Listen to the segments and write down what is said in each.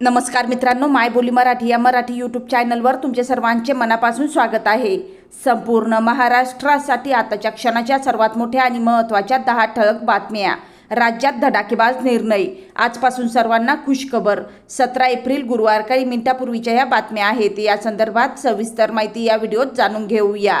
नमस्कार मित्रांनो माय बोली मराठी या मराठी यूट्यूब चॅनलवर तुमचे सर्वांचे मनापासून स्वागत आहे. संपूर्ण महाराष्ट्रासाठी आताच्या क्षणाच्या सर्वात मोठ्या आणि महत्त्वाच्या दहा ठळक बातम्या. राज्यात धडाकेबाज निर्णय. आजपासून सर्वांना खुशखबर. सतरा एप्रिल गुरुवार काही मिनिटापूर्वीच्या या बातम्या आहेत. या संदर्भात सविस्तर माहिती या व्हिडिओत जाणून घेऊया.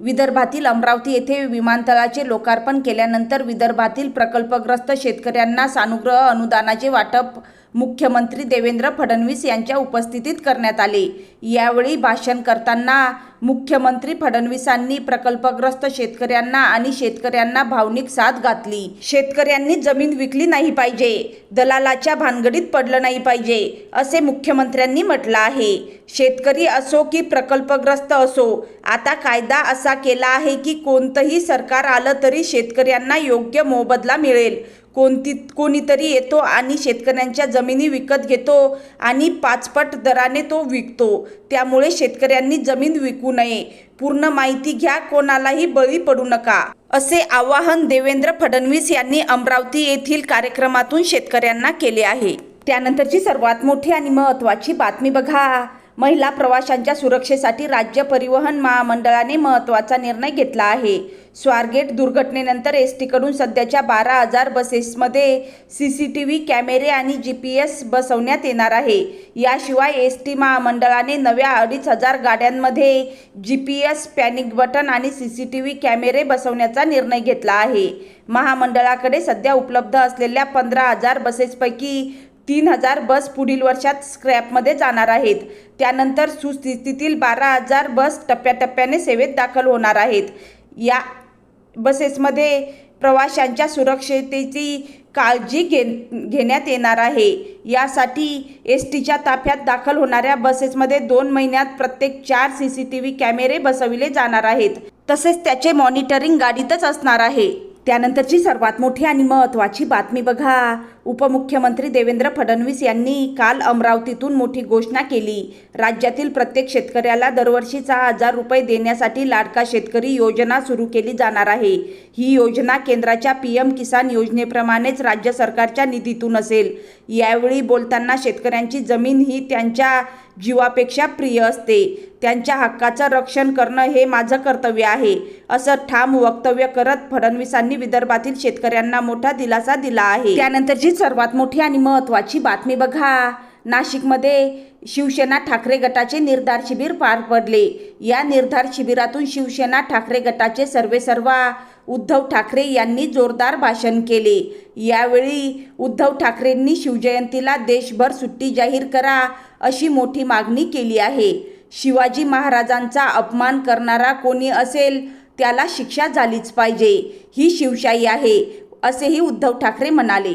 विदर्भातील अमरावती येथे विमानतळाचे लोकार्पण केल्यानंतर विदर्भातील प्रकल्पग्रस्त शेतकऱ्यांना सानुग्रह अनुदानाचे वाटप मुख्यमंत्री देवेंद्र फडणवीस यांच्या उपस्थितीत करण्यात आले. यावेळी भाषण करताना मुख्यमंत्री फडणवीसांनी प्रकल्पग्रस्त शेतकऱ्यांना आणि शेतकऱ्यांना भावनिक साथ घातली. शेतकऱ्यांनी जमीन विकली नाही पाहिजे दलालाच्या भानगडीत पडलं नाही पाहिजे असे मुख्यमंत्र्यांनी म्हटलं आहे. शेतकरी असो की प्रकल्पग्रस्त असो आता कायदा असा केला आहे की कोणतंही सरकार आलं तरी शेतकऱ्यांना योग्य मोबदला मिळेल. कोणती कोणीतरी येतो आणि शेतकऱ्यांच्या जमिनी विकत घेतो आणि पाचपट दराने तो विकतो. त्यामुळे शेतकऱ्यांनी जमीन विकू नये. पूर्ण माहिती घ्या कोणालाही बळी पडू नका. असे आवाहन देवेंद्र फडणवीस यांनी अमरावती येथील कार्यक्रमातून शेतकऱ्यांना केले आहे. त्यानंतरची सर्वात मोठी आणि महत्त्वाची बातमी बघा. महिला प्रवाशांच्या सुरक्षेसाठी राज्य परिवहन महामंडळाने महत्त्वाचा निर्णय घेतला आहे. स्वारगेट दुर्घटनेनंतर एस टीकडून सध्याच्या बारा हजार बसेसमध्ये सी सी टी व्ही कॅमेरे आणि जी पी एस बसवण्यात येणार आहे. याशिवाय एस टी महामंडळाने नव्या अडीच हजार गाड्यांमध्ये G P S panic button आणि सी सी टी व्ही कॅमेरे बसवण्याचा निर्णय घेतला आहे. महामंडळाकडे सध्या उपलब्ध असलेल्या पंधरा हजार बसेसपैकी तीन हजार बस पुढील वर्षात स्क्रॅपमध्ये जाणार आहेत. त्यानंतर सुस्थितीतील बारा हजार बस टप्प्याटप्प्याने सेवेत दाखल होणार आहेत. या बसेसमध्ये प्रवाशांच्या सुरक्षतेची काळजी घे घेण्यात येणार आहे. यासाठी एस टीच्या ताफ्यात दाखल होणाऱ्या बसेसमध्ये दोन महिन्यात प्रत्येक चार सी सी टी व्ही कॅमेरे बसविले जाणार आहेत. तसेच त्याचे मॉनिटरिंग गाडीतच असणार आहे. त्यानंतरची सर्वात मोठी आणि महत्त्वाची बातमी बघा. उपमुख्यमंत्री देवेंद्र फडणवीस यांनी काल अमरावतीतून मोठी घोषणा केली. राज्यातील प्रत्येक शेतकऱ्याला दरवर्षी सहा हजार रुपये देण्यासाठी लाडका शेतकरी योजना सुरू केली जाणार आहे. ही योजना केंद्राच्या पी एम किसान योजनेप्रमाणेच राज्य सरकारच्या निधीतून असेल. यावेळी बोलताना शेतकऱ्यांची जमीन ही त्यांच्या जीवापेक्षा प्रिय असते. त्यांच्या हक्काचं रक्षण करणं हे माझं कर्तव्य आहे. असं ठाम वक्तव्य करत फडणवीसांनी विदर्भातील शेतकऱ्यांना मोठा दिलासा दिला आहे. त्यानंतरची सर्वात मोठी आणि महत्त्वाची बातमी बघा. नाशिकमध्ये शिवसेना ठाकरे गटाचे निर्धार शिबिर पार पडले. या निर्धार शिबिरातून शिवसेना ठाकरे गटाचे सर्वेसर्वा उद्धव ठाकरे यांनी जोरदार भाषण केले. यावेळी उद्धव ठाकरेंनी शिवजयंतीला देशभर सुट्टी जाहीर करा अशी मोठी मागणी केली आहे. शिवाजी महाराजांचा अपमान करणारा कोणी असेल त्याला शिक्षा झालीच पाहिजे. ही शिवशाही आहे असेही उद्धव ठाकरे म्हणाले.